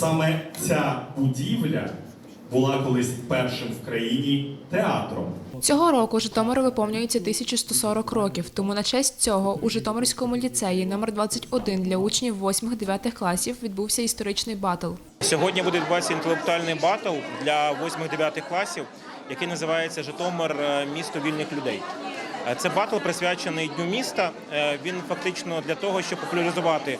Саме ця будівля була колись першим в країні театром. Цього року Житомиру виповнюється 1140 років, тому на честь цього у Житомирському ліцеї номер 21 для учнів 8-9 класів відбувся історичний батл. Сьогодні буде відбуватися інтелектуальний батл для 8-9 класів, який називається Житомир е, місто вільних людей. Е, Це батл присвячений Дню міста. Е, Він фактично для того, щоб популяризувати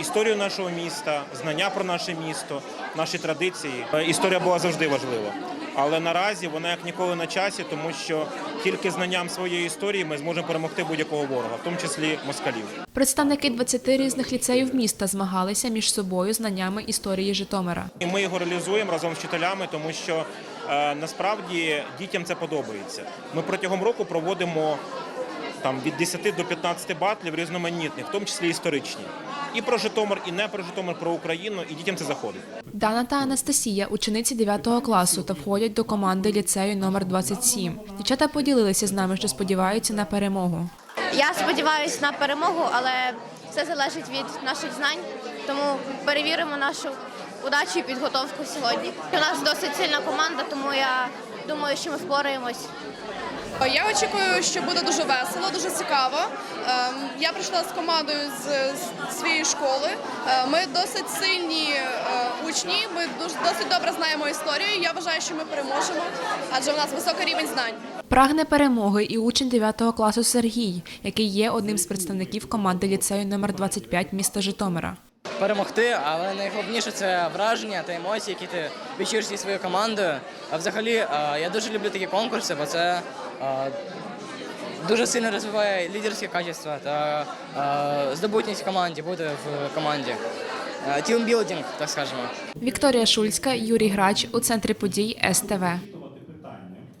історію нашого міста, знання про наше місто, наші традиції. Е, Історія була завжди важлива. Але наразі вона як ніколи на часі, тому що тільки знанням своєї історії ми зможемо перемогти будь-якого ворога, в тому числі москалів. Представники 20 різних ліцеїв міста змагалися між собою знаннями історії Житомира. І ми його реалізуємо разом з вчителями, тому що е, насправді дітям це подобається. Ми протягом року проводимо там від 10 до 15 батлів різноманітних, в тому числі історичні. І про Житомир, і не про Житомир, про Україну, і дітям це заходить. Дана та Анастасія учениці 9 класу та входять до команди ліцею номер 27. Дівчата поділилися з нами, що сподіваються на перемогу. Я сподіваюся на перемогу, але все залежить від наших знань. Тому перевіримо нашу удачу і підготовку сьогодні. У нас досить сильна команда, тому я думаю, що ми впораємось. Я очікую, що буде дуже весело, дуже цікаво. Ем, Я прийшла з командою з своєї школи. Е, Ми досить сильні е, учні. Ми досить добре знаємо історію. Я вважаю, що ми переможемо, адже у нас високий рівень знань. Прагне перемоги і учень 9 класу Сергій, який є одним з представників команди ліцею номер 25 міста Житомира. Перемогти, але найголовніше це враження та емоції, які ти відчуєш зі своєю командою. А взагалі е, я дуже люблю такі конкурси, бо це е, дуже сильно розвиває лідерські качества та е, здобутність в команді, бути в команді. Тімбілдинг, так скажемо. Вікторія Шульська, Юрій Грач у центрі подій СТВ.